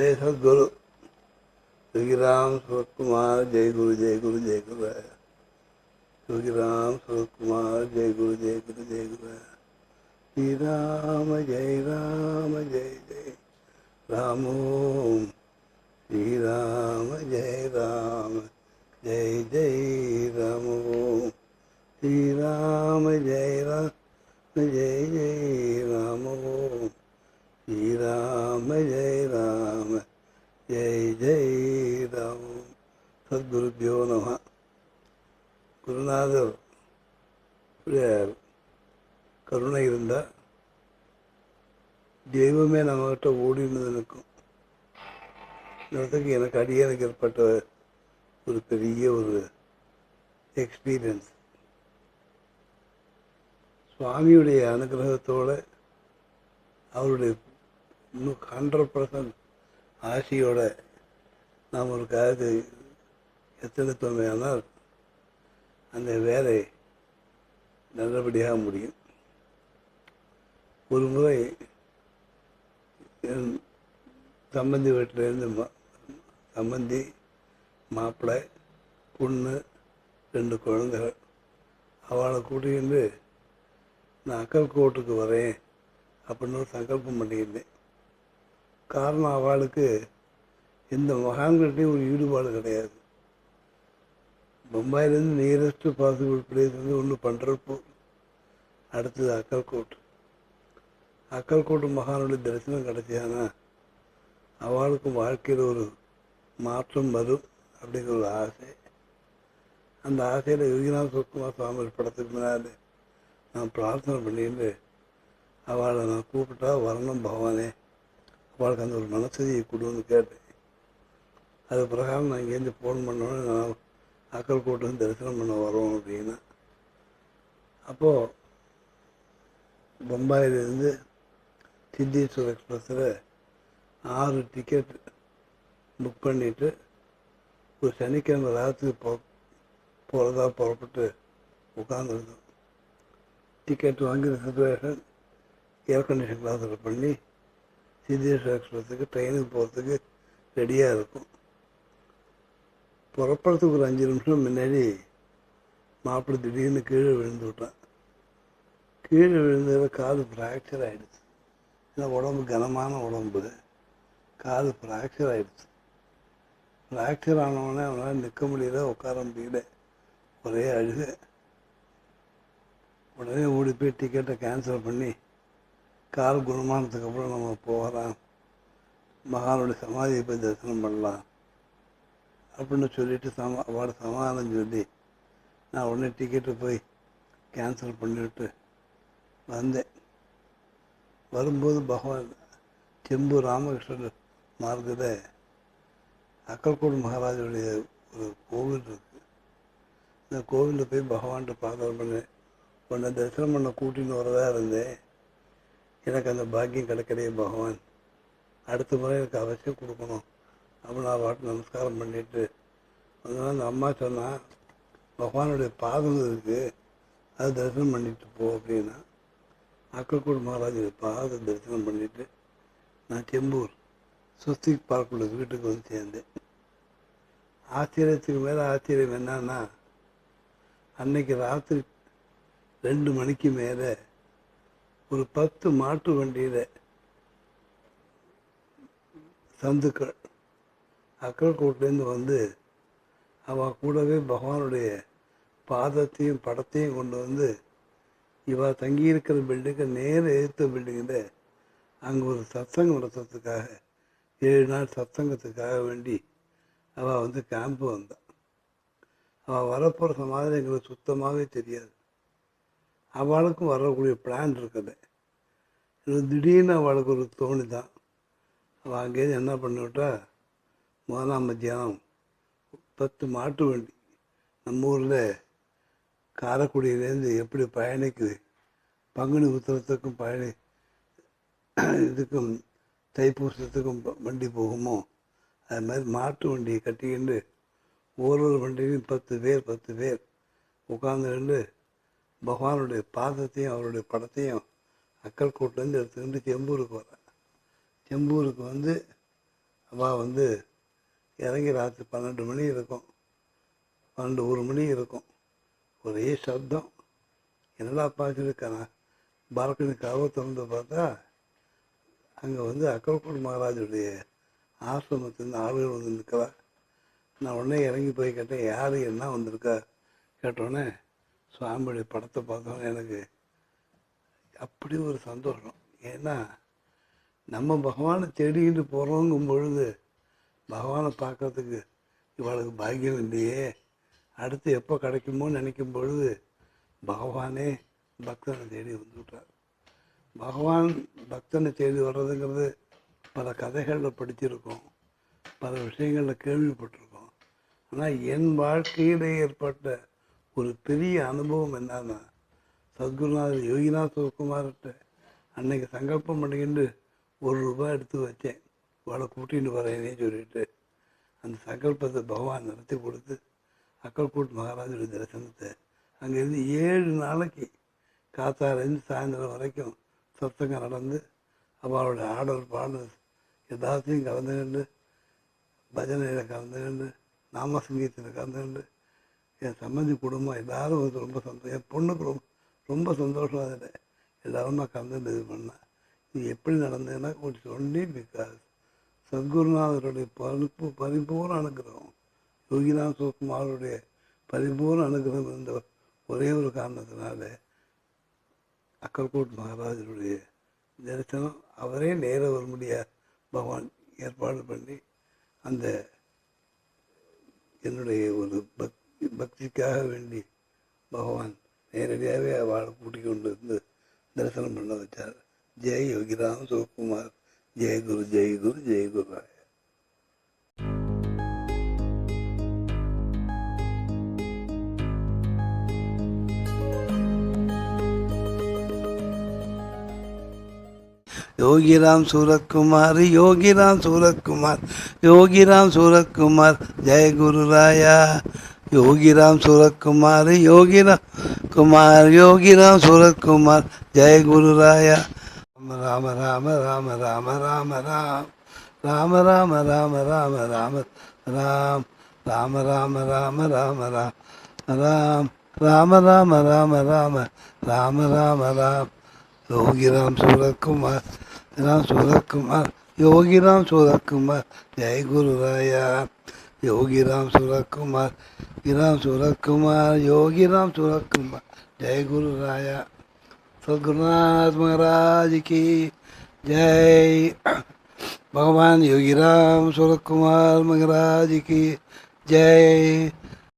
जय सदगुरु श्री राम सूरत कुमार जय गुरु जय गुरु जय गुरु। है योगी राम सूरत कुमार जय गुरु जय गुरु जय गुरु। है श्री राम जय राम, जय जय राम। ओम श्री राम जय राम, जय जय राम। ओम श्री राम जय राम, जय जय राम। ओम श्री राम जय राम। ஜெய் ஜெய் ராம் சத்குருபியோ நம குருநாதர் கருணை இருந்தால் தெய்வமே நம்மகிட்ட ஓடினது நிற்கும். இடத்துக்கு எனக்கு அடியனுக்கு ஏற்பட்ட ஒரு பெரிய ஒரு எக்ஸ்பீரியன்ஸ் சுவாமியுடைய அனுகிரகத்தோடு அவருடைய இன்னும் ஹண்ட்ரட் பர்சன்ட் ஆசையோட நாம் ஒரு காரியத்தை எத்தனைத்தோமையானால் அந்த வேலை நல்லபடியாக முடியும். ஒரு முறை என் சம்பந்தி வீட்டிலேருந்து மா சம்பந்தி மாப்பிள்ளை பொண்ணு ரெண்டு குழந்தைகள். அவளை கூட்டிகிட்டு நான் அக்கல் கோட்டுக்கு வரேன் அப்படின்னு ஒரு சங்கல்பம் பண்ணியிருந்தேன். காரணம் அவளுக்கு இந்த மகான்கிட்டையும் ஒரு ஈடுபாடு கிடையாது. பம்பாயிலேருந்து நியரஸ்ட் பாசிபிள் பிளேஸ் வந்து ஒன்று பண்டர்பூர் அடுத்தது அக்கல்கோட் அக்கல்கோட்டு மகானுடைய தரிசனம் கிடைச்சானா அவளுக்கும் வாழ்க்கையில் ஒரு மாற்றம் வரும் அப்படிங்கிற ஒரு ஆசை. அந்த ஆசையில் யோகிநாத் சுக்குமார் சுவாமி படத்துக்கு முன்னாடி நான் பிரார்த்தனை பண்ணிட்டு அவளை நான் கூப்பிட்டா வரணும் பகவானே. அவளுக்கு அந்த ஒரு மனசதியை கொடுன்னு கேட்டேன். அது பிரகாரம் நான் இங்கேருந்து ஃபோன் பண்ணோன்னே நான் அக்கல்கோட்டு தரிசனம் பண்ண வரோம் அப்படின்னா. அப்போது பம்பாயிலிருந்து சித்தீஸ்வர் எக்ஸ்பிரஸில் ஆறு டிக்கெட் புக் பண்ணிவிட்டு ஒரு சனிக்கிழமை ராத்திரி போ போகிறதா புறப்பட்டு உட்காந்துருந்தோம் டிக்கெட் வாங்கி ரிசர்வேஷன் ஏர் கண்டிஷன் கிளாஸில் பண்ணி சித்தேஸ்வர் எக்ஸ்பிரஸுக்கு ட்ரெயினுக்கு போகிறதுக்கு ரெடியாக இருக்கும். புறப்படுறதுக்கு ஒரு அஞ்சு நிமிஷம் முன்னாடி மாப்பிள்ளை திடீர்னு கீழே விழுந்து விட்டான். கீழே விழுந்ததில் காது ஃப்ராக்சர் ஆகிடுச்சு ஏன்னா உடம்பு கனமான உடம்பு. காது ஃப்ராக்சர் ஆகிடுச்சு ஃப்ராக்சர் ஆனவுடனே அவனால் நிற்க முடியல உட்கார முடியல. ஒரே அழுக. உடனே ஓடி போய் டிக்கெட்டை கேன்சல் பண்ணி கால் குணமானதுக்கு அப்புறம் நம்ம போகலாம். மகானுடைய சமாதியை போய் தரிசனம் பண்ணலாம். அப்படின்னு சொல்லிட்டு சமா அவட சமாதானம் சொல்லி நான் உடனே டிக்கெட்டு போய் கேன்சல் பண்ணிவிட்டு வந்தேன். வரும்போது பகவான் செம்பு ராமகிருஷ்ணர் மார்க்கத்தில் அக்கல்கோடு மகாராஜுடைய ஒரு கோவில் இருக்கு. இந்த கோவிலில் போய் பகவான்கிட்ட பிரார்த்தனை பண்ணேன். உன்னை தரிசனம் பண்ண கூட்டின்னு வரதா இருந்தேன். எனக்கு அந்த பாக்கியம் கிடைக்கலையே பகவான். அடுத்த முறை எனக்கு அவசியம் கொடுக்கணும். அப்படின்னு நான் பாட்டு நமஸ்காரம் பண்ணிட்டு அதனால் அந்த அம்மா சொன்னால் பகவானுடைய பாதம் இருக்குது அதை தரிசனம் பண்ணிட்டு போ அப்படின்னா அக்கல்கோடு மகாராஜுடைய பாத தரிசனம் பண்ணிட்டு நான் செம்பூர் சுஸ்தி பார்க்குள்ள வீட்டுக்கு வந்து சேர்ந்தேன். ஆச்சரியத்துக்கு மேலே ஆச்சரியம் என்னன்னா அன்னைக்கு ராத்திரி ரெண்டு மணிக்கு மேலே ஒரு பத்து மாட்டு வண்டியில் சந்துக்கள் அக்கல்கோட்லேருந்து வந்து அவள் கூடவே பகவானுடைய பாதத்தையும் படத்தையும் கொண்டு வந்து இவா தங்கியிருக்கிற பில்டிங்கை நேர எதிர்த்த பில்டிங்கில் அங்கே ஒரு சத்சங்கம் நடத்துறதுக்காக ஏழு நாள் சத்சங்கத்துக்காக வேண்டி அவள் வந்து கேம்ப்பு வந்தாள் அவள் வரப்போகிற சமாதானம் எங்களுக்கு சுத்தமாகவே தெரியாது. அவளுக்கும் வரக்கூடிய பிளான் இருக்குது. திடீர்னு அவளுக்கு ஒரு தோணி தான் அவள் அங்கேருந்து என்ன பண்ணிவிட்டா முதலாம் மத்தியானம் பத்து மாட்டு வண்டி. நம்ம ஊரில் காரைக்குடியிலேருந்து எப்படி பயணிக்குது? பங்குனி உத்தரத்துக்கும் பயணி இதுக்கும் தைப்பூசத்துக்கும் வண்டி போகுமோ? அது மாதிரி மாட்டு வண்டியை கட்டிக்கிண்டு ஒரு ஒரு வண்டியிலையும் பத்து பேர் பத்து பேர் உட்காந்துக்கிண்டு பகவானுடைய பாதத்தையும் அவருடைய படத்தையும் அக்கல்கோட்லேருந்து எடுத்துக்கிட்டு செம்பூருக்கு வரேன் செம்பூருக்கு வந்து அவள் வந்து இறங்கி ராத்திரி பன்னெண்டு மணி இருக்கும். பன்னெண்டு ஒரு மணி இருக்கும். ஒரே சப்தம். என்னடா பார்த்துருக்கானா பால்கனி கதவை திறந்து பார்த்தா அங்கே வந்து அக்கல்கோட் மகாராஜுடைய ஆசிரமத்திலேருந்து ஆளுகள் வந்து நிற்கிறா நான் உடனே இறங்கி போய் கேட்டேன் யார்? என்ன வந்திருக்கா? கேட்டோடனே சுவாமியுடைய படத்தை பார்த்தோம் எனக்கு அப்படி ஒரு சந்தோஷம். ஏன்னா நம்ம பகவானை தேடிக்கிட்டு போகிறோங்கும் பொழுது பகவானை பார்க்கறதுக்கு இவளுக்கு பாக்கியம் இல்லையே. அடுத்து எப்போ கிடைக்குமோன்னு நினைக்கும் பொழுது பகவானே பக்தனை தேடி வந்துவிட்டார். பகவான் பக்தனை தேடி வர்றதுங்கிறது பல கதைகளில் படிச்சிருக்கோம் பல விஷயங்களில் கேள்விப்பட்டிருக்கோம். ஆனால் என் வாழ்க்கையில் ஏற்பட்ட ஒரு பெரிய அனுபவம் என்னன்னா சத்குருநாதர் யோகிநாத் சிவகுமார்கிட்ட அன்னைக்கு சங்கல்பம் பண்ணிக்கிண்டு ஒரு ரூபாய் எடுத்து வச்சேன். இவளை கூட்டிகிட்டு வரேனே சொல்லிட்டு. அந்த சங்கல்பத்தை பகவான் நடத்தி கொடுத்து அக்கல்கோட் மகாராஜுடைய தரிசனத்தை அங்கேருந்து ஏழு நாளைக்கு காத்தாலேருந்து சாயந்தரம் வரைக்கும் சத்தங்கம் நடந்து அவளோட ஆடல் பாடல் எல்லாத்தையும் கலந்துக்கிண்டு பஜனையில் கலந்துக்கிண்டு நாம சங்கீதத்தில் கலந்துக்கிண்டு என் சம்மந்தி குடும்பம் எல்லாரும் வந்து ரொம்ப சந்தோஷம் என் பொண்ணுக்கு ரொம்ப ரொம்ப சந்தோஷம் அதில் எல்லாருமா கலந்து இது பண்ணேன். இது எப்படி நடந்ததுன்னா கொஞ்சம் ஒன்லி பிகாஸ் சத்குருநாதருடைய பரிப்பு பரிபூர்ண அனுகிரகம் யோகிநாத் சுகுமாரருடைய பரிபூர்ண அனுகிரகம் இருந்த ஒரே ஒரு காரணத்தினால அக்கல்கோட் மகாராஜருடைய தரிசனம் அவரே நேர வர முடியாது பகவான் ஏற்பாடு பண்ணி அந்த என்னுடைய ஒரு பக்தி பக்திக்காக வேண்டி பகவான் நேரடியாகவே அவளை கூட்டிக் கொண்டு வந்து தரிசனம் பண்ண வச்சார். ஜெய் யோகிராம் சிவகுமார். ஜெய் குரு ஜெய் குரு ஜெய் குரு யோகிராம் சூரத்குமார் யோகிராம் சூரத்குமார் யோகிராம் சூரத்குமார் ஜெய குருராயா. யோகிராம் சூரத்குமார் யோகிராம் குமார் யோகிராம் சூரத்குமார் ஜெய குரு ராயா ராம ராம ராம ராம ராம ராம் ராம ராம ராம ராம ராம ராம் ராம ராம ராம ராம ராம் ராம் ராம ராம ராம ராம ராம ராம ராம் யோகிராம் சூரத்குமார் ராம் சூரத்குமார் யோகிராம் சூரத்குமார் ஜெய குரு ராயா योगी राम सूरत कुमार राम सूरत कुमार योगी राम सूरत कुमार जय गुरु राया। सदगुरुनाथ महाराज की जय। भगवान योगी राम सूरत कुमार महाराज की जय।